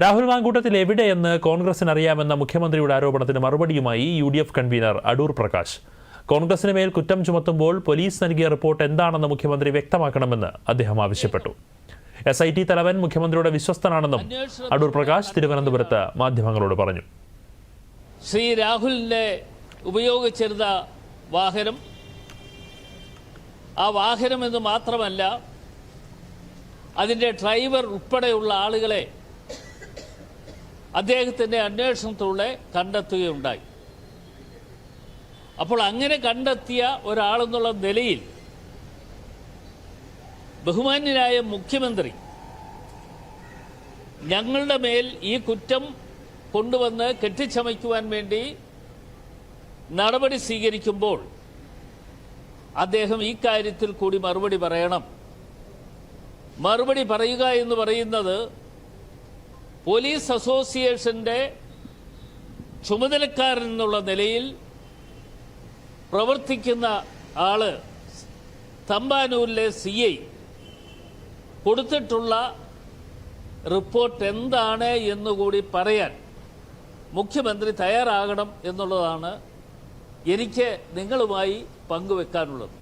രാഹുൽ മാങ്കൂട്ടത്തിൽ എവിടെയെന്ന് കോൺഗ്രസിന് അറിയാമെന്ന മുഖ്യമന്ത്രിയുടെ ആരോപണത്തിന് മറുപടിയുമായി U D F convener Adoor Prakash. കോൺഗ്രസിന് മേൽ കുറ്റം ചുമത്തുമ്പോൾ പോലീസ് നൽകിയ റിപ്പോർട്ട് എന്താണെന്ന് മുഖ്യമന്ത്രി വ്യക്തമാക്കണമെന്ന് അദ്ദേഹം ആവശ്യപ്പെട്ടു. എസ് ഐ ടി തലവൻ മുഖ്യമന്ത്രിയുടെ വിശ്വസ്തനാണെന്നും അടൂർ പ്രകാശ് തിരുവനന്തപുരത്ത് മാധ്യമങ്ങളോട് പറഞ്ഞു. ശ്രീ രാഹുലിന്റെ ഉപയോഗിച്ചിരുന്ന വാഹനം ആ വാഹനം എന്ന് മാത്രമല്ല അതിന്റെ ഡ്രൈവർ ഉൾപ്പെടെയുള്ള ആളുകളെ അദ്ദേഹത്തിന്റെ അന്വേഷണത്തിലൂടെ കണ്ടെത്തുകയുണ്ടായി. അപ്പോൾ അങ്ങനെ കണ്ടെത്തിയ ഒരാളെന്നുള്ള നിലയിൽ ബഹുമാന്യനായ മുഖ്യമന്ത്രി ഞങ്ങളുടെ മേൽ ഈ കുറ്റം കൊണ്ടുവന്ന് കെട്ടിച്ചമയ്ക്കുവാൻ വേണ്ടി നടപടി സ്വീകരിക്കുമ്പോൾ അദ്ദേഹം ഈ കാര്യത്തിൽ കൂടി മറുപടി പറയണം. മറുപടി പറയുക എന്ന് പറയുന്നത് പോലീസ് അസോസിയേഷന്റെ ചുമതലക്കാരൻ എന്നുള്ള നിലയിൽ പ്രവർത്തിക്കുന്ന ആൾ തമ്പാനൂരിലെ സി ഐ കൊടുത്തിട്ടുള്ള റിപ്പോർട്ട് എന്താണ് എന്നുകൂടി പറയാൻ മുഖ്യമന്ത്രി തയ്യാറാകണം എന്നുള്ളതാണ് എനിക്ക് നിങ്ങളുമായി പങ്കുവെക്കാനുള്ളത്.